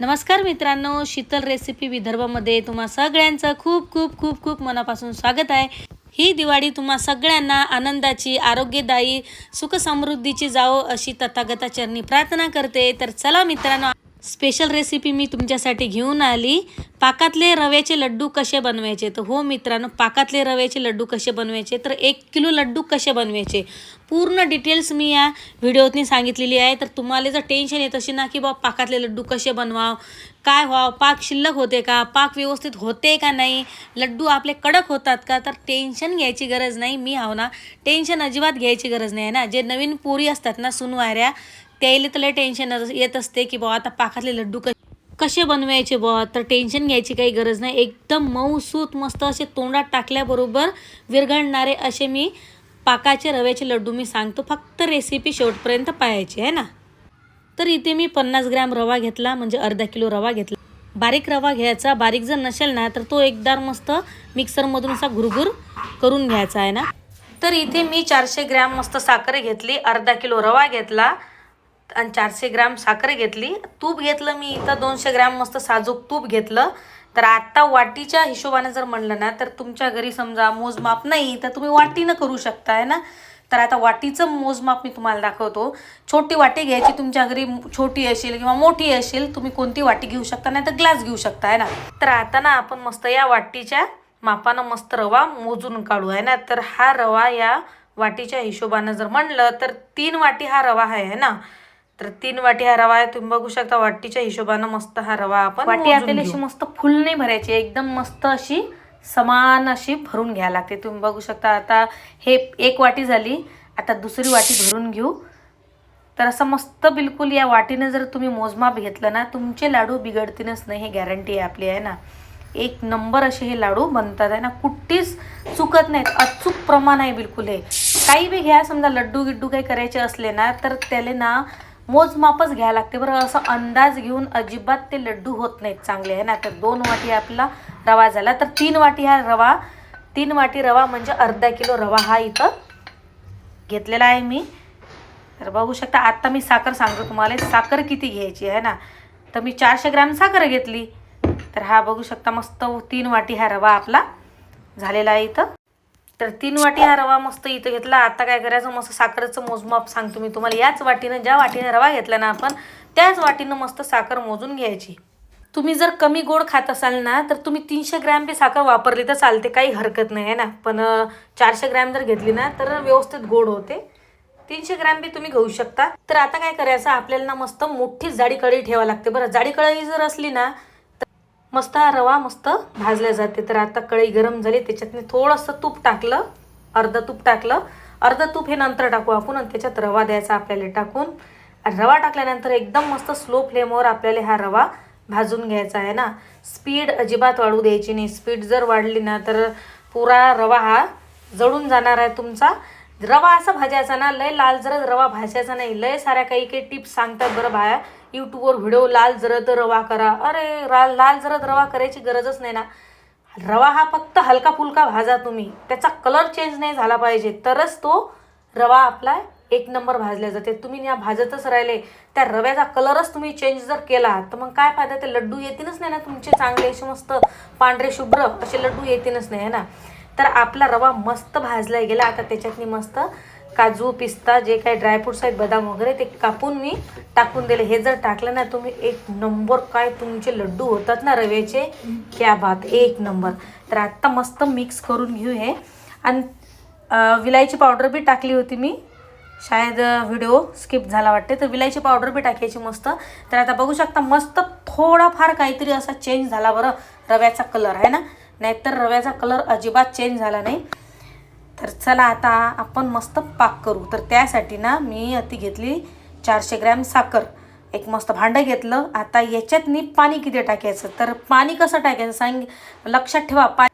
नमस्कार मित्रांनो शीतल रेसिपी विदर्भामध्ये तुम्हा सगळ्यांचं खूप खूप खूप खूप मनापासून स्वागत आहे. ही दिवाळी तुम्हा सगळ्यांना आनंदाची आरोग्यदायी सुखसमृद्धीची जाओ जावो अशी तथागताचरणी प्रार्थना करते. तर चला मित्रांनो स्पेशल रेसिपी मी तुमच्यासाठी घेऊन आली. पाकातले रव्याचे लड्डू कसे बनवायचे? तर हो मित्रांनो पाकातले रव्याचे लड्डू कसे बनवायचे? तर एक किलो लड्डू कसे बनवायचे? पूर्ण डिटेल्स मी या व्हिडिओतनी सांगितलेली आहे. तर तुम्हाला जर टेन्शन येत असेल ना की बाबा पाकातले लड्डू कसे बनवाव काय व्हावं पाक शिल्लक होते का पाक व्यवस्थित होते का नाही लड्डू आपले कडक होतात का तर टेन्शन घ्यायची गरज नाही. मी हो ना टेन्शन अजिबात घ्यायची गरज नाही आहे ना? जे नवीन पोरी असतात ना सुनवाऱ्या त्याला तर टेन्शन येत असते की बाबा आता पाकातले लड्डू क कसे बनवायचे बुवा? तर टेन्शन घ्यायची काही गरज नाही. एकदम मऊसूत मस्त असे तोंडात टाकल्याबरोबर विरघळणारे असे मी पाकाचे रव्याचे लड्डू मी सांगतो फक्त रेसिपी शेवटपर्यंत पाहायची आहे ना? तर इथे मी पन्नास ग्रॅम रवा घेतला म्हणजे अर्धा किलो रवा घेतला. बारीक रवा घ्यायचा बारीक जर नसेल ना तर तो एकदार मस्त मिक्सरमधून असा घुरघुर करून घ्यायचा आहे ना? तर इथे मी चारशे ग्रॅम मस्त साखर घेतली अर्धा किलो रवा घेतला आणि चारशे ग्रॅम साखर घेतली. तूप घेतलं मी इथं दोनशे ग्रॅम मस्त साजूक तूप घेतलं. तर आत्ता वाटीच्या हिशोबाने जर म्हणलं ना तर तुमच्या घरी समजा मोजमाप नाही तर तुम्ही वाटीनं करू शकता आहे ना? तर आता वाटीचं मोजमाप मी तुम्हाला दाखवतो. छोटी वाटी घ्यायची तुमच्या घरी छोटी असेल किंवा मोठी असेल तुम्ही कोणती वाटी घेऊ शकता? नाही तर ग्लास घेऊ शकता आहे ना? तर आता ना आपण मस्त या वाटीच्या मापानं मस्त रवा मोजून काढू आहे ना? तर हा रवा या वाटीच्या हिशोबानं जर म्हणलं तर तीन वाटी हा रवा आहे ना? तर तीन वाटी हा रवा आहे तुम्ही बघू शकता वाटीच्या हिशोबानं मस्त हा रवा आपण वाटी आपल्याला अशी मस्त फुल नाही भरायची एकदम मस्त अशी समान अशी भरून घ्यायला लागते. तुम्ही बघू शकता आता हे एक वाटी झाली आता दुसरी वाटी भरून घेऊ. तर असं मस्त बिलकुल या वाटीनं जर तुम्ही मोजमाप घेतलं ना तुमचे लाडू बिघडतीलच नाही हे गॅरंटी आहे आपली आहे ना? एक नंबर असे हे लाडू बनतात आहे ना? कुठेच चुकत नाहीत अचूक प्रमाण आहे बिलकुल हे. काही बी घ्या समजा लड्डू गिड्डू काही करायचे असले ना तर त्याला ना मोजमापच घ्यायला लागते बरं. असं अंदाज घेऊन अजिबात ते लड्डू होत नाहीत चांगले. आहे ना तर दोन वाटी आपला रवा झाला. तर तीन वाटी हा रवा तीन वाटी रवा म्हणजे अर्धा किलो रवा हा इथं घेतलेला आहे मी. तर बघू शकता आत्ता मी साखर सांगतो तुम्हाला. साखर किती घ्यायची आहे ना? तर मी चारशे ग्रॅम साखर घेतली. तर हा बघू शकता मस्त तीन वाटी हा रवा आपला झालेला आहे इथं. तर तीन वाटी हा रवा मस्त इथं घेतला. आता काय करायचं? मस्त साखरेचं मोजमाप सांगतो मी तुम्हाला. याच वाटीनं ज्या वाटीनं रवा घेतला ना आपण त्याच वाटीनं मस्त साखर मोजून घ्यायची. तुम्ही जर कमी गोड खात असाल ना तर तुम्ही तीनशे ग्रॅम बी साखर वापरली तर चालते. काही हरकत नाही आहे ना? पण चारशे ग्रॅम जर घेतली ना तर व्यवस्थित गोड होते. तीनशे ग्रॅम बी तुम्ही घेऊ शकता. तर आता काय करायचं? आपल्याला ना मस्त मोठी जाडी कढई ठेवा लागते. बरं जाडी कढई जर असली ना मस्त हा रवा मस्त भाजला जाते. तर आता कढई गरम झाली त्याच्यात मी थोडंसं तूप टाकलं अर्धं तूप टाकलं. अर्धं तूप हे नंतर टाकू आपण आणि त्याच्यात रवा द्यायचा आपल्याला टाकून. रवा टाकल्यानंतर एकदम मस्त स्लो फ्लेमवर आपल्याला हा रवा भाजून घ्यायचा आहे ना. स्पीड अजिबात वाढू द्यायची नाही. स्पीड जर वाढली ना तर पुरा रवा हा जळून जाणार आहे तुमचा. रवा असा भाजायचा ना लय लाल जर रवा भाजायचा नाही. लय साऱ्या काही काही टिप्स सांगतात बरं बाया यूट्यूबवर व्हिडिओ लाल जरद रवा करा. अरे रा लाल जरद रवा करायची गरजच नाही ना. रवा हा फक्त हलका फुलका भाजा तुम्ही. त्याचा कलर चेंज नाही झाला पाहिजे. तरच तो रवा आपला एक नंबर भाजल्या जाते. तुम्ही या भाजतच राहिले. त्या रव्याचा कलरच तुम्ही चेंज जर केला तर मग काय फायदा? ते लड्डू येतीलच नाही ना तुमचे चांगले असे मस्त पांढरे शुभ्र असे लड्डू येतीलच नाही ना? तर आपला रवा मस्त भाजला गेला. आता त्याच्यातनी मस्त काजू पिस्ता जे काही ड्रायफ्रुट्स आहेत बदाम वगैरे ते कापून मी टाकून दिले. हे जर टाकलं ना तुम्ही एक नंबर काय तुमचे लड्डू होतात ना रव्याचे? क्या भात एक नंबर. तर आत्ता मस्त मिक्स करून घेऊ हे आणि विलायची पावडर बी टाकली होती मी. शायद व्हिडिओ स्किप झाला वाटते. तर विलायची पावडर बी टाकायची मस्त. तर आता बघू शकता मस्त थोडाफार काहीतरी असा चेंज झाला बरं रव्याचा कलर आहे ना? नाहीतर रव्याचा कलर अजिबात चेंज झाला नाही. तर चला आता आपण मस्त पाक करू. तर त्यासाठी ना मी अति घेतली चारशे ग्रॅम साखर. एक मस्त भांडं घेतलं. आता याच्यात मी पाणी किती टाकायचं? तर पाणी कसं टाकायचं सांग लक्षात ठेवा पा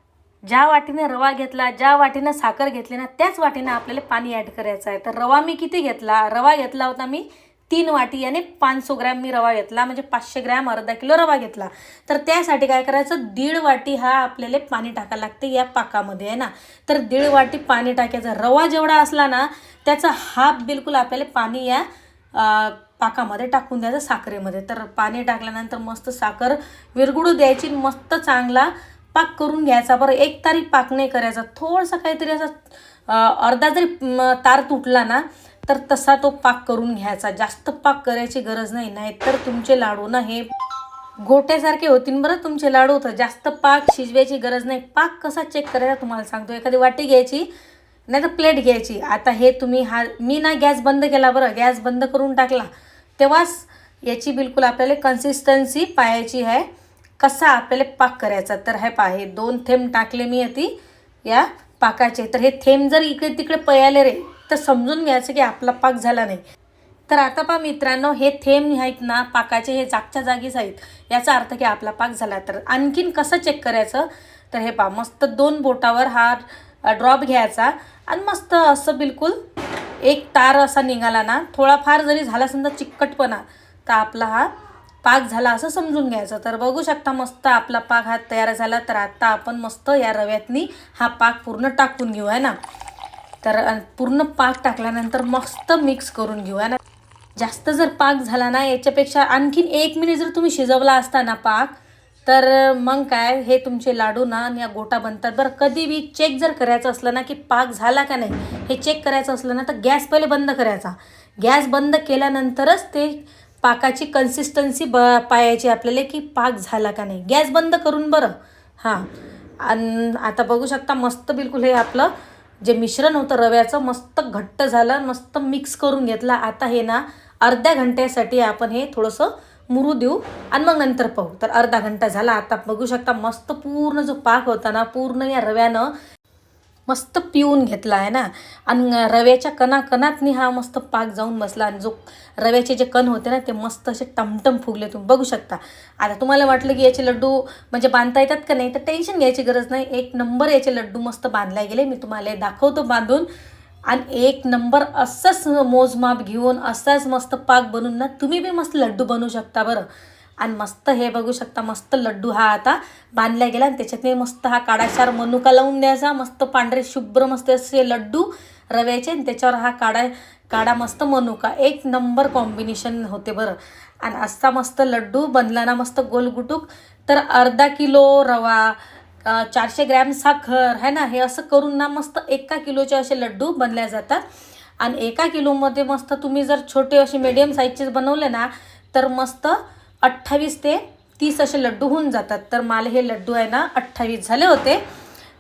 ज्या वाटीने रवा घेतला ज्या वाटीनं साखर घेतली ना त्याच वाटीनं आपल्याला पाणी ॲड करायचं आहे. तर रवा मी किती घेतला? रवा घेतला होता मी तीन वाटी याने पाचशे ग्रॅम मी रवा घेतला म्हणजे पाचशे ग्रॅम अर्धा किलो रवा घेतला. तर त्यासाठी काय करायचं दीड वाटी हा आपल्याला पाणी टाकायला लागते या पाकामध्ये आहे ना? तर दीड वाटी पाणी टाकायचं. रवा जेवढा असला ना त्याचा हाफ बिलकुल आपल्याला पाणी या पाकामध्ये टाकून द्यायचं साखरेमध्ये. तर पाणी टाकल्यानंतर मस्त साखर विरगुडू द्यायची मस्त चांगला पाक करून घ्यायचा. बरं एक तारी पाक नाही करायचा. थोडंसं काहीतरी असं अर्धा जरी तार तुटला ना तर तसा तो पाक करून घ्यायचा. जास्त पाक करायची गरज नाही नाहीतर तुमचे लाडू ना हे गोट्यासारखे होतील बरं तुमचे लाडू. तर जास्त पाक शिजवायची गरज नाही. पाक कसा चेक करायचा तुम्हाला सांगतो. एखादी वाटी घ्यायची नाही तर प्लेट घ्यायची. आता हे तुम्ही हा मी ना गॅस बंद केला बरं. गॅस बंद करून टाकला तेव्हाच याची बिलकुल आपल्याला कन्सिस्टन्सी पाहायची आहे. कसा आपल्याला पाक करायचा? तर हे पहा हे दोन थेंब टाकले मी ती या पाकाचे. तर हे थेंब जर इकडे तिकडे पयाले रे तर समजून घ्यायचं की आपला पाक झाला नाही. तर आता पहा मित्रांनो हे थेंब आहेत ना पाकाचे हे जागच्या जागीच आहेत. याचा अर्थ की आपला पाक झाला. तर आणखीन कसं चेक करायचं? तर हे पहा मस्त दोन बोटावर हा ड्रॉप घ्यायचा. आणि मस्त असं बिलकुल एक तार असा निघाला ना थोडाफार जरी झाला समजा चिकटपणा तर आपला हा पाक झाला असं समजून घ्यायचं. तर बघू शकता मस्त आपला पाक हा तयार झाला. तर आता आपण मस्त या रव्यातनी हा पाक पूर्ण टाकून घेऊ आहे ना? तर पूर्ण पाक टाकल्यानंतर मस्त मिक्स करून घेऊ. ना जास्त जर पाक झाला ना याच्यापेक्षा आणखीन एक मिनिट जर तुम्ही शिजवला असता ना पाक तर मग काय हे तुमचे लाडू ना आणि या गोटा बनतात. बरं कधी बी चेक जर करायचं असलं ना की पाक झाला का नाही हे चेक करायचं असलं ना तर गॅस पहिले बंद करायचा. गॅस बंद केल्यानंतरच ते पाकाची कन्सिस्टन्सी ब पाहायची आपल्याला की पाक झाला का नाही. गॅस बंद करून बरं. हां. आणि आता बघू शकता मस्त बिलकुल हे आपलं जे मिश्रण होतं रव्याचं मस्त घट्ट झालं मस्त मिक्स करून घेतलं. आता हे ना अर्ध्या घंट्यासाठी आपण हे थोडंसं मुरू देऊ आणि मग नंतर पाहू. तर अर्धा घंटा झाला. आता बघू शकता मस्त पूर्ण जो पाक होता ना पूर्ण या रव्यानं मस्त पिऊन घेतला आहे ना. आणि रव्याच्या कणाकणातनी हा मस्त पाक जाऊन बसला. आणि जो रव्याचे जे कण होते ना ते मस्त असे टमटम फुगले तुम्ही. बघू शकता. आता तुम्हाला वाटलं की याचे लड्डू म्हणजे बांधता येतात का नाही तर टेन्शन घ्यायची गरज नाही. एक नंबर याचे लड्डू मस्त बांधले गेले. मी तुम्हाला दाखवतो बांधून. आणि एक नंबर असंच मोजमाप घेऊन असाच मस्त पाक बनवून ना तुम्ही बी मस्त लड्डू बनवू शकता बरं. आणि मस्त हे बघू शकता मस्त लड्डू हा आता बांधला गेला आणि त्याच्यात मस्त हा काडाचार मनुका लावून द्यायचा. मस्त पांढरे शुभ्र मस्त असे लड्डू रव्याचे आणि त्याच्यावर हा काढा काढा मस्त मनुका. एक नंबर कॉम्बिनेशन होते बरं. आणि असा मस्त लड्डू बनला ना मस्त गोलगुटूक. तर अर्धा किलो रवा चारशे ग्रॅम साखर है ना? हे असं करून ना मस्त एका किलोचे असे लड्डू बनल्या जातात. आणि एका किलोमध्ये मस्त तुम्ही जर छोटे असे मीडियम साईजचे बनवले ना तर मस्त अठ्ठावीस ते तीस असे लड्डू होऊन जातात. तर मला हे लड्डू आहे ना अठ्ठावीस झाले होते.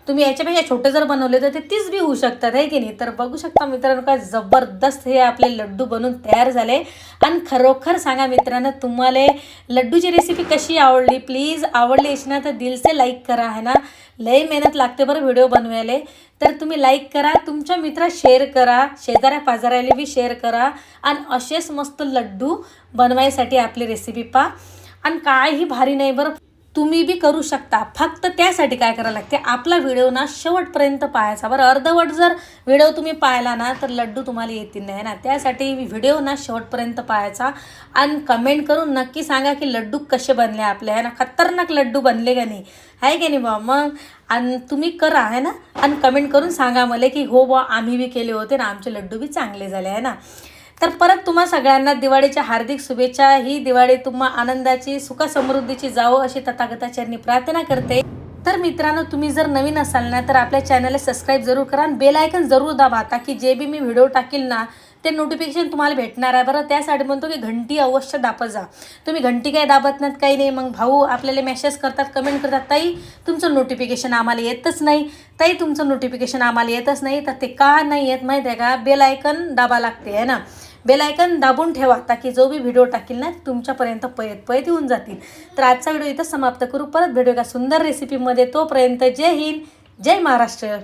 तुम्ही याच्यापेक्षा छोटे जर बनवले तर ते तीस बी होऊ शकतात आहे की नाही? तर बघू शकता मित्रांनो काय जबरदस्त हे आपले लड्डू बनून तयार झाले. आणि खरोखर सांगा मित्रांनो तुम्हाला लड्डूची रेसिपी कशी आवडली? प्लीज आवडली अशी ना तर दिलसे लाईक करा है ना? लय मेहनत लागते बरं व्हिडिओ बनवायला. तर तुम्ही लाईक करा तुमच्या मित्रा शेअर करा शेजाऱ्या पाजाऱ्याला बी शेअर करा. आणि असेच मस्त लड्डू बनवायसाठी आपली रेसिपी पा आणि काही भारी नाही बरं. तुम्ही बी करू शकता. फक्त त्यासाठी काय करायला लागते आपला व्हिडिओ ना शेवटपर्यंत पाहायचा. बरं अर्धवट जर व्हिडिओ तुम्ही पाहिला ना तर लड्डू तुम्हाला येतील नाही ना. त्यासाठी व्हिडिओ ना शेवटपर्यंत पाहायचा आणि कमेंट करून नक्की सांगा की लड्डू कसे बनले आपले. आहे ना? खतरनाक लड्डू बनले का नाही? आहे की नाही बा मग आणि तुम्ही करा आहे ना? आणि कमेंट करून सांगा मला की हो बा आम्ही बी केले होते ना आमचे लड्डू बी चांगले झाले आहे ना? तर परत तुम्हा सगळ्यांना दिवाळीच्या हार्दिक शुभेच्छा. ही दिवाळी तुम्हा आनंदाची सुखसमृद्धीची जावो अशी तथागताचरणी प्रार्थना करते. तर मित्रांनो तुम्ही जर नवीन असाल ना तर आपल्या चॅनलला सबस्क्राईब जरूर करा आणि बेल आयकन जरूर दाबा ताकी जे बी मी व्हिडिओ टाकील ना ते नोटिफिकेशन तुम्हाला भेटणार आहे. बरं त्यासाठी म्हणतो की घंटी अवश्य दाबत जा. तुम्ही घंटी काय दाबत नाहीत काही नाही. मग भाऊ आपल्याला मेसेज करतात कमेंट करतात ताई तुमचं नोटिफिकेशन आम्हाला येतच नाही. ताई तुमचं नोटिफिकेशन आम्हाला येतच नाही. तर ते का नाही येत माहीत आहे का? बेल आयकन दाबा लागते आहे ना? बेलायकन दाबून ठेवा ताकी जो बी व्हिडिओ टाकील ना तुमच्यापर्यंत पयत पयत येऊन जातील. तर आजचा व्हिडिओ इथं समाप्त करू. परत भेटू एका सुंदर रेसिपीमध्ये तोपर्यंत जय हिंद जय महाराष्ट्र.